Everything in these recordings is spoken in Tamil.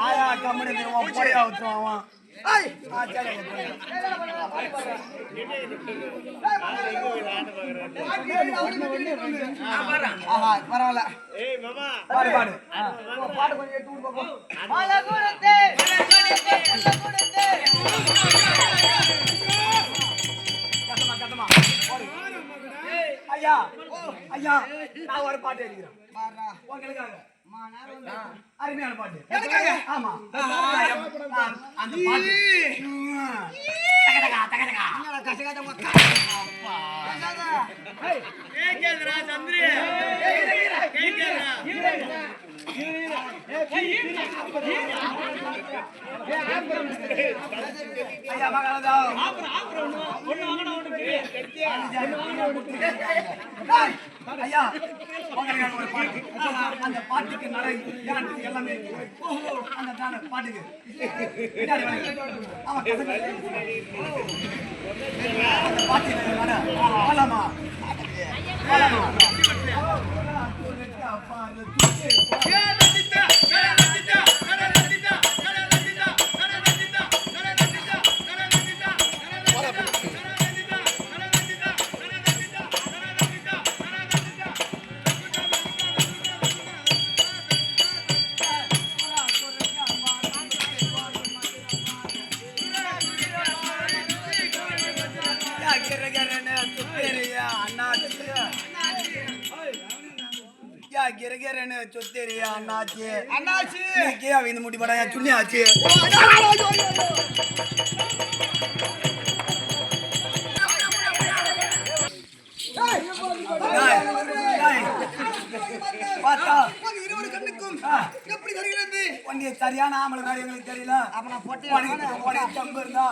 ஆயா கம்பெனி திருவான் போயா ஆஹா பரவாயில்ல. பாடு பாடு. பாட்டு கொஞ்சம் கட்டமா ஐயா ஐயா நான் ஒரு பாட்டு எழுதுறேன் பாருடா உங்களுக்காக அருமையான பாட்டு ஆமா அந்த பாட்டு ம். தகதகா, தகதகா. ஐயா ஒரு பாட்டு அந்த பாட்டுக்கு நடை எல்லாமே ஓஹோ அந்த தான பாட்டுக்கு ஆமா பாட்டுக்கு நட அந்த சொத்தேரியா அண்ணாச்சி. அண்ணாச்சி! இருக்கே இந்த முடி படம் சுண்ணி ஆச்சு. எப்படி தெரிகிறது? சரியான ஆம்பளை மாதிரி எங்களுக்கு தெரியல. அப்ப நான் போட்டு தம்பு இருந்தா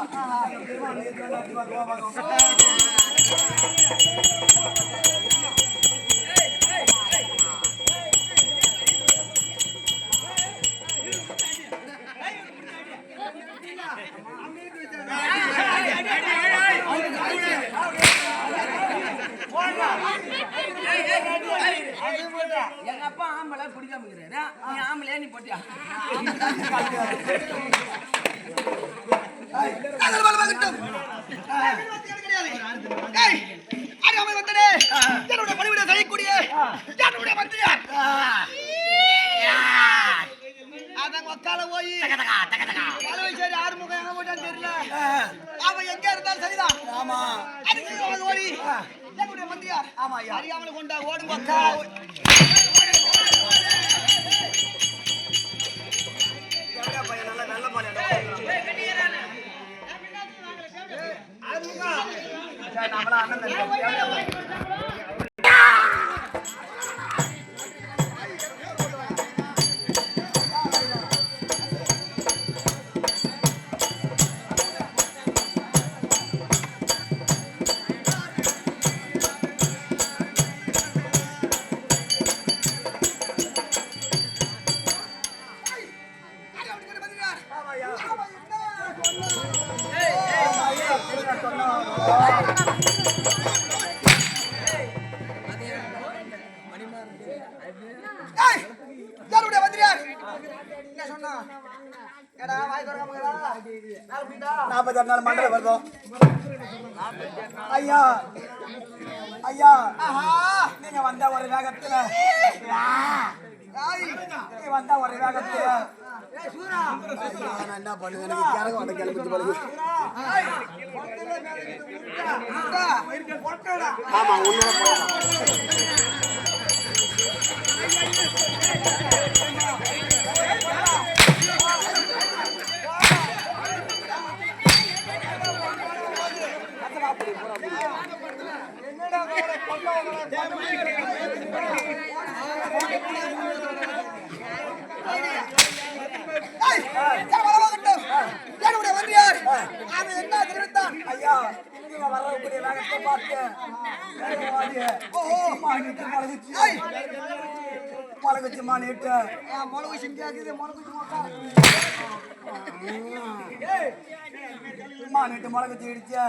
நாற்பத்தி நாலு மண்டல வருதம் ஐயா. ஐயா. ஆஹா. நீங்க வந்த ஒரு வேகத்துல. நீ வந்த ஒரு வேகத்துல. ஏய் சூரா. நான் என்ன கிறங்க பொட்டல ஏய் யார் வரவாகட்டும் என்னுடைய மிளகு மிளகு சும்மா இடிச்சு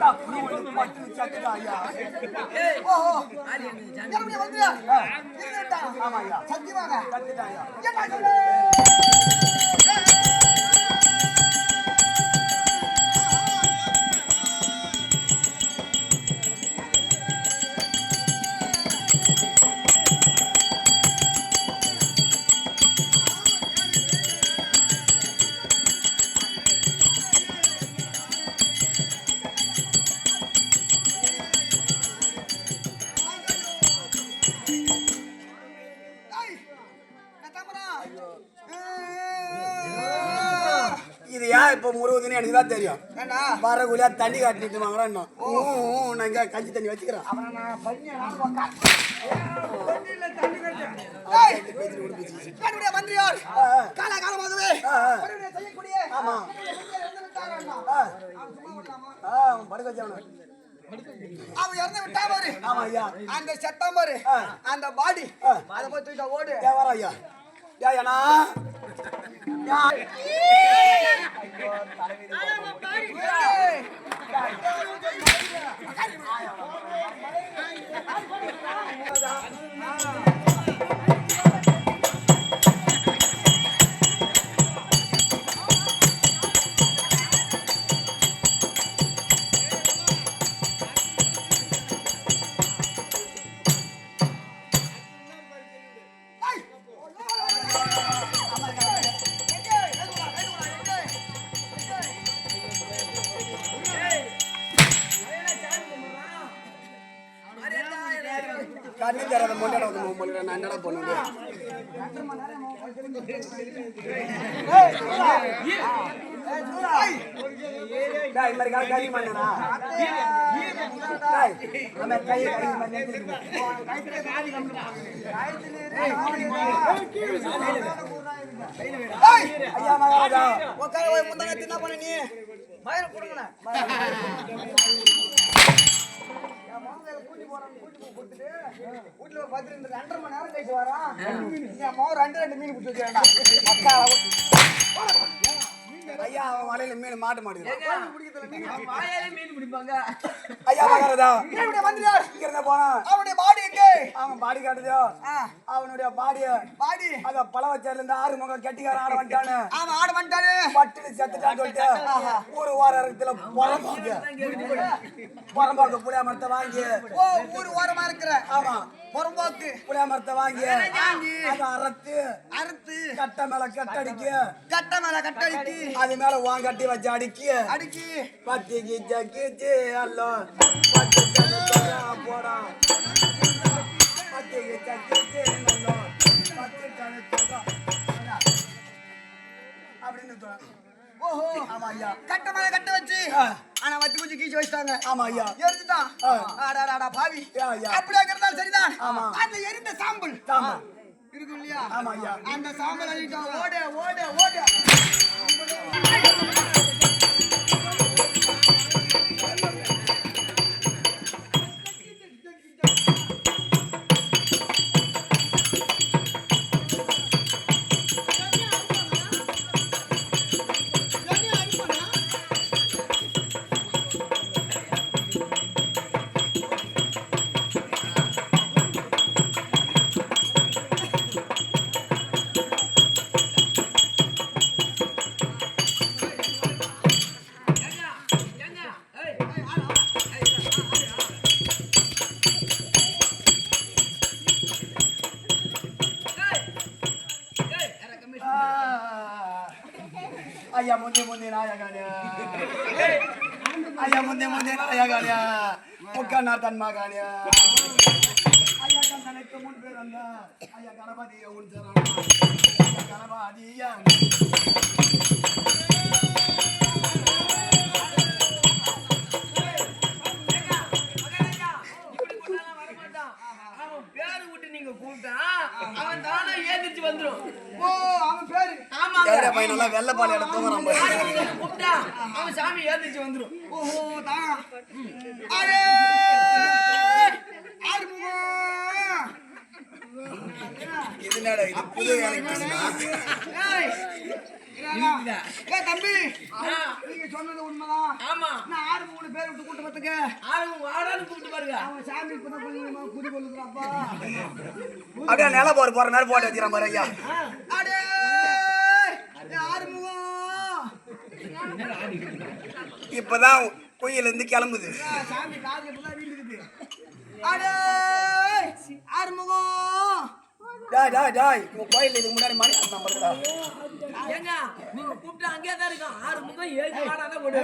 டப்புனு ஒரு பட்டு சட்டுதா ஐயா ஓஹோ ஆமா. ஐயா சத்தியமாக. ஐயா எனக்கு தான் தெரியும். வர குழியா தண்ணி காட்டிட்டு ஊ, நான் இங்க கஞ்சி தண்ணி வச்சுக்கிறேன். மந்திரியார் ஆ. பணிவிடை செய்யக்கூடிய ஆமா. படுக்க வச்சவன அவன். இறந்து விட்டா பாரு. ஆமா ஐயா. அந்த செத்தம் பாரு. அந்த பாடி. அதை போய் தூக்கிட்ட ஓடு. வர ஐயா. ஏன் ஏனா கண்ணு தராத மொண்டை வந்து மொண்டை நான் என்னடா பண்ணுவேன் டேய் இந்த மாதிரி கால் கறி மண்ணடா டேய் நம்ம கை கறி பண்ணி ஏய். ஐயா மகாராஜா உக்கார போய் முந்தானத்து என்ன பண்ண நீ. மயிர குடுங்கடா மாமனார் கூட்டி போறான்னு கூட்டி போய் கொடுத்துட்டு, வீட்டுல ஒரு பத்து ரெண்டு ரெண்டரை மணி நேரம் கழிச்சு. என் மகன் ரெண்டு ரெண்டு மீன் பிடிச்சி ஐயா அவன் வலையில மீன் மாட்ட குழம்பு பிடிக்கிறதுல மீன். ஐயா மகாராஜா என்னுடைய மந்திரியார், இங்க இருந்த போனா அவனுடைய பாடி எங்கே? அவன் பாடி காட்டுதோ? அவனுடைய பாடிய பாடி. அத பழவச்சேர்ல இருந்து ஆறு முகம் கெட்டிக்கார ஆட வந்துட்டானு. அவன் ஆட வந்துட்டானே. பட்டுன்னு செத்துட்டான்னு சொல்லிட்டு ஒரு வார இடத்துல புறம்பாக்கு புறம்பாக்கு புளியா மரத்தை வாங்கி. ஓ, ஊரு ஓரமா இருக்கிற. ஆமா. புறம்போக்கு. புளியா மரத்தை வாங்கி வாங்கி. அதை அறுத்து அறுத்து. கட்டை மேல கட்டடிக்கு. கட்ட மேல கட்டடிக்கு. அது மேல வாங்க கட்டி வச்சு அடிக்கி. அடிக்கி. பத்தி கிச்ச கிச்சு அல்லோ போடா. ஆமா ஐயா கட்ட மேல கட்ட வச்சு ஆனா வத்தி குச்சி கீச்சு வச்சிட்டாங்க ஆமா ஐயா எரிஞ்சுட்டான் பாவி அப்படியே இருந்தாலும் சரிதான் அந்த எரிந்த சாம்பல் ஆமா. இருக்கும் இல்லையா ஆமா ஐயா அந்த சாம்பல் அள்ளிட்டான் ஓட ஓட ஓட முக்கண்ணா தன்மகானியா ஐயா கந்தனுக்கு முன் பிறந்த ஐயா கணபதிய உன் ஐயா கணபதியா. அவன் பேரு விட்டு நீங்க கூப்பிட்டா, அவன் தானா ஏந்திரிச்சு வந்துரும். ஓ அவன் பேரு எவரே பையனெல்லாம் தூங்குறான் கூப்பிட்டா, அவன் சாமி ஏந்திரிச்சு வந்துரும். ஓஹோ தான் ஆறுமுகம் இது புது வேலைக்கு தம்பி நீங்க சொன்னது உண்மைதான் ஆமா. நான் ஆறு மூணு பேர் விட்டு கூட்டு பார்த்துக்க வாடான்னு கூப்பிட்டு பாருங்க. அவன் சாமி இப்பதான் கொஞ்சமா குடி கொள்ளுறாப்பா அப்படியே நில போர் போற மாதிரி போட்டு வச்சிடறான் பாரு ஐயா அடே இப்பதான் குயில இருந்து கிளம்புது. ஆறுமுகம் டாய் டாய் டாய் உங்க கோயில் இதுக்கு முன்னாடி மணி அந்த நம்பர்டா ஏங்க, நீங்க கூப்பிட்டா அங்கேயே தான் இருக்கான். ஆறு முகம் ஏழு வாடாதான் ஓடு.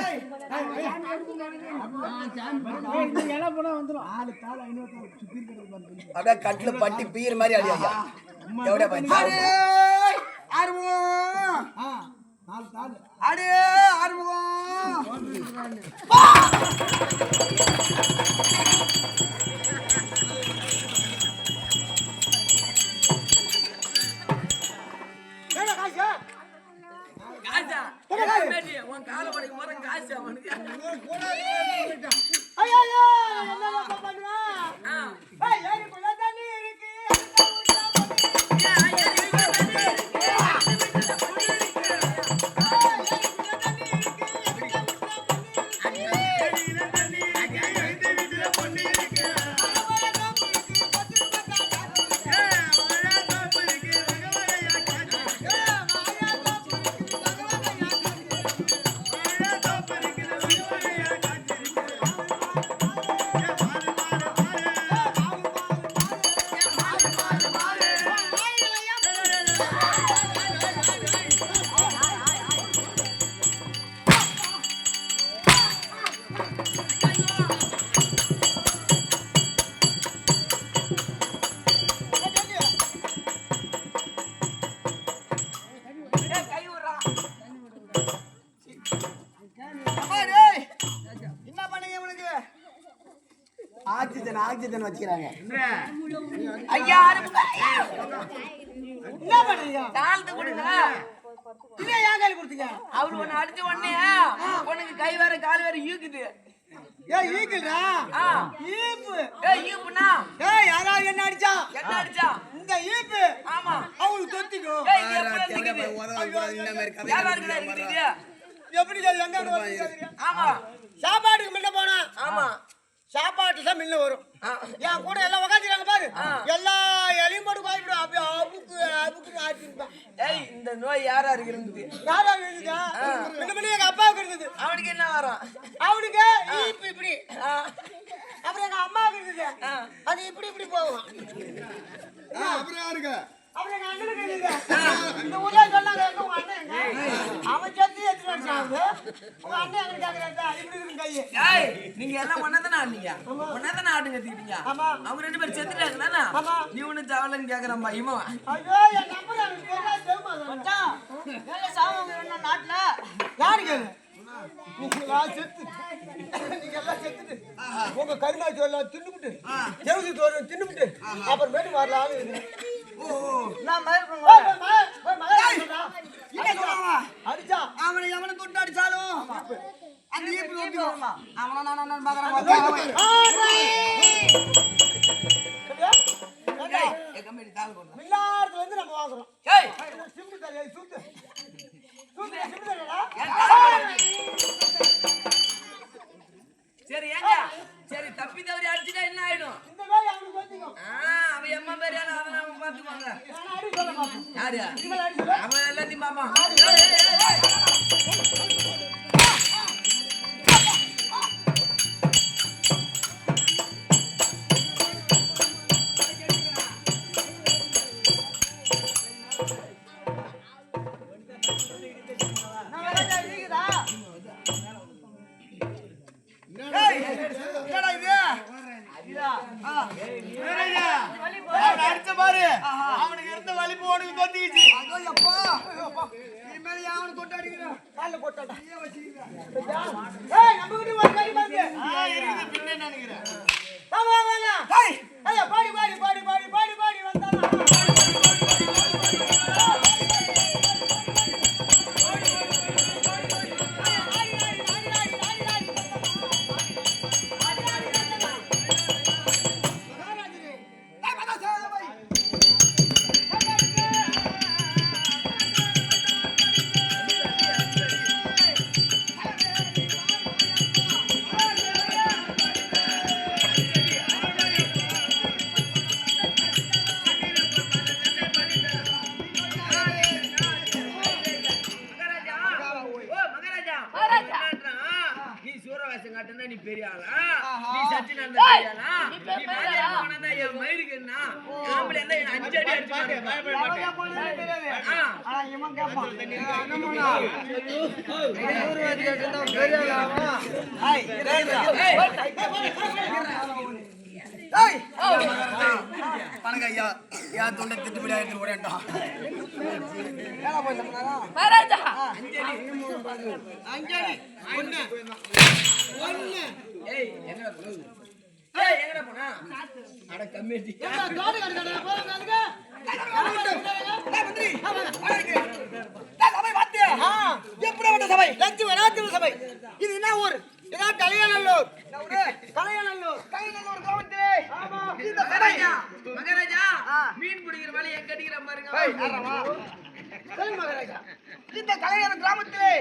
ஏய் அப்படியே கட்டில பட்டி பீர் மாதிரி அடி ஐயா. எவ்வளோ ஆறுமுகம் அடே ஆறுமுகம் காசா? மேட்டி, உன் காலை உடைக்கும் ஆக்சிஜன் வச்சுக்கிறாங்க. ஐயா. என்ன பண்ணீங்க தாழ்த்து கொடுங்க. இல்ல ஏன் கையில் கொடுத்தீங்க? அவரு உன்னை அடிச்ச உடனே உனக்கு கை வேற கால் வேற இழுக்குது ஏய் ஈக்கிள்டா ஆ. ஈப்பு. ஏய் ஈப்புனா ஏய் யாராவது என்ன அடிச்சா? என்ன அடிச்சா? இந்த ஈப்பு. ஆமா. ஏய் எப்படி இருக்குது இந்த மாதிரி யாரா இருக்குது? எப்படி எங்க? ஆமா. சாப்பாட்டுக்கு முன்ன போனா? ஆமா. சாப்பாட்டு தான் முன்ன வரும். என் கூட எல்லாம் உக்காந்துறாங்க பாரு. எல்லா இலையும் போட்டு பாய்ப்பிடும் அப்படியே அபுக்கு அபுக்கு ஆட்டிருப்பான் ஏய் இந்த நோய் யாரா இருக்குது யாரா இருந்துச்சா முன்ன முன்ன எங்க அப்பாவுக்கு இருந்தது. அவனுக்கு என்ன வரும் அவனுக்கு இப்ப இப்படி. அப்புறம் எங்க அம்மாவுக்கு இருந்தது. அது இப்படி இப்படி போகும். அப்புறம் யாருங்க அப்புறம் எங்க அண்ணனுக்கு இருந்தது இந்த ஊர்ல சொன்னாங்க எங்க உங்க அண்ணன்? அவன் செத்து எத்தனை வருஷம் ஆகுது உங்க அண்ணன் எங்க கேக்குறாங்க இப்படி இருக்கு கையை. ஏய் நீங்க எல்லாம் ஒன்னதானே ஆடுனீங்க? ஒன்னதானே ஆடுங்க கத்திக்கிட்டீங்க ஆமா. அவங்க ரெண்டு பேரும் செத்துட்டாங்க தானே ஆமா. நீ ஒண்ணு தவளைன்னு கேக்குறான் இவன். ஐயோ என் நம்பர் அவனுக்கு தெரியாது தெரியுமா மச்சான் வேலை சாவங்க என்ன நாட்டுல. யாரு கேளு நீங்களா செத்து. நீங்க எல்லாம் செத்துட்டு உங்க கருணாச்சி எல்லாம் தின்னுபிட்டு அப்புறமேட்டு அடிச்சா அவனை எவனை தொட்டு அடிச்சாலும் அந்த ஈப்பு நோக்கி அவனை நான் நான் பாக்குறேன் ஏய் என் கம்பெனி தாள் கொண்டு மில்லாரத்துல இருந்து நம்ம வாங்குறோம் ஏய் சிம்பு தலையை சுட்டு சுட்டு சிம்பு தலையா என் தாள் சரி ஏங்க. சரி தப்பி தவறி அடிச்சுட்டா என்ன ஆயிடும்? அவன் எம்மா பேரியான அவன் அவன் மாட்டேன். யாரு? அவன் எல்லாத்தையும் பாப்பான் பெரிய ஆளா ஏய் ஏய் ஐயா தொண்டை திட்டுப்படியா எடுத்து ஓடேன்ட்டான் ஏடா போய் ஏய் எங்கடா ஏய் எங்கடா போனா அட கம்மியாச்சு தோடு கட்டடா போறாங்க அதுக்கு எப்படிப்பட்ட சபை? லட்சுமி வனாத்திர சபை. இது என்ன ஊர்? இதான் கலையநல்லூர். கலையநல்லூர். கலையநல்லூர் கிராமத்திலே இந்த சபை. மகாராஜா மீன் பிடிக்கிற வேலை எங்க அடிக்கிற பாருங்க? சொல்லு மகாராஜா. இந்த கலையநல்லூர் கிராமத்திலே.